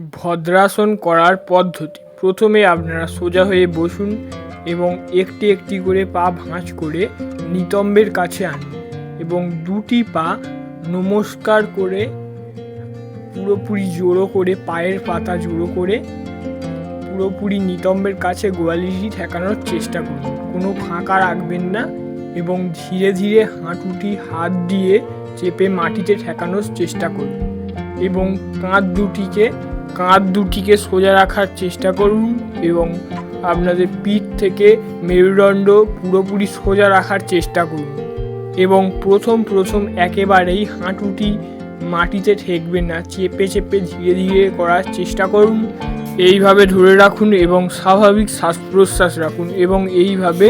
ভদ্রাসন করার পদ্ধতি। প্রথমে আপনারা সোজা হয়ে বসুন এবং একটি একটি করে পা ভাঁজ করে নিতম্বের কাছে আনুন এবং দুটি পা নমস্কার করে পুরোপুরি জোড়ো করে পায়ের পাতা জোড়ো করে পুরোপুরি নিতম্বের কাছে গোয়ালিটি ঠেকানোর চেষ্টা করুন। কোনো ফাঁকা রাখবেন না এবং ধীরে ধীরে হাঁটুটি হাত দিয়ে চেপে মাটিতে ঠেকানোর চেষ্টা করুন এবং কাঁধ দুটিকে কাঁধ দুটিকে সোজা রাখার চেষ্টা করুন এবং আপনাদের পিঠ থেকে মেরুদণ্ড পুরোপুরি সোজা রাখার চেষ্টা করুন এবং প্রথম প্রথম একেবারেই হাঁটুটি মাটিতে ঠেকবে না, চেপে চেপে ধীরে ধীরে করার চেষ্টা করুন। এইভাবে ধরে রাখুন এবং স্বাভাবিক শ্বাস প্রশ্বাস রাখুন এবং এইভাবে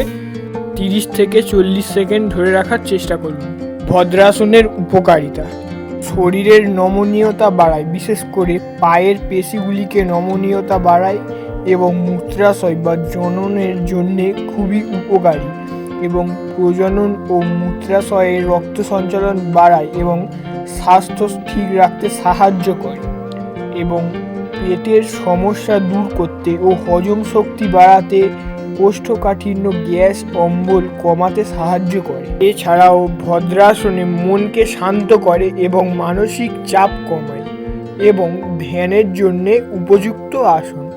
তিরিশ থেকে চল্লিশ সেকেন্ড ধরে রাখার চেষ্টা করুন। ভদ্রাসনের উপকারিতা। শরীরের নমনীয়তা বাড়ায়, বিশেষ করে পায়ের পেশিগুলিকে নমনীয়তা বাড়ায় এবং মূত্রাশয় বা জননের জন্যে খুবই উপকারী এবং প্রজনন ও মূত্রাশয়ের রক্ত সঞ্চালন বাড়ায় এবং স্বাস্থ্য ঠিক রাখতে সাহায্য করে এবং পেটের সমস্যা দূর করতে ও হজম শক্তি বাড়াতে কোষ্ঠকাঠিন্য গ্যাস অম্বল কমাতে সাহায্য করে। এছাড়াও ভদ্রাসনে মনকে শান্ত করে এবং মানসিক চাপ কমায় এবং ধ্যানের জন্যে উপযুক্ত আসন।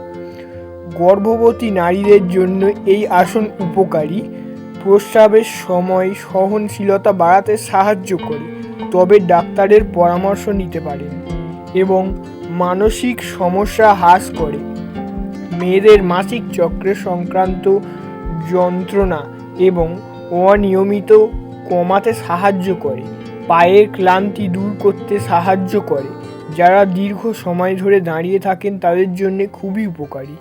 গর্ভবতী নারীদের জন্য এই আসন উপকারী। প্রস্রাবের সময় সহনশীলতা বাড়াতে সাহায্য করে, তবে ডাক্তারের পরামর্শ নিতে পারেন এবং মানসিক সমস্যা হ্রাস করে। মেয়েদের মাসিক চক্রের সংক্রান্ত যন্ত্রণা এবং অনিয়মিত কমাতে সাহায্য করে, পায়ের ক্লান্তি দূর করতে সাহায্য করে, যারা দীর্ঘ সময় ধরে দাঁড়িয়ে থাকেন তাদের জন্যে খুবই উপকারী।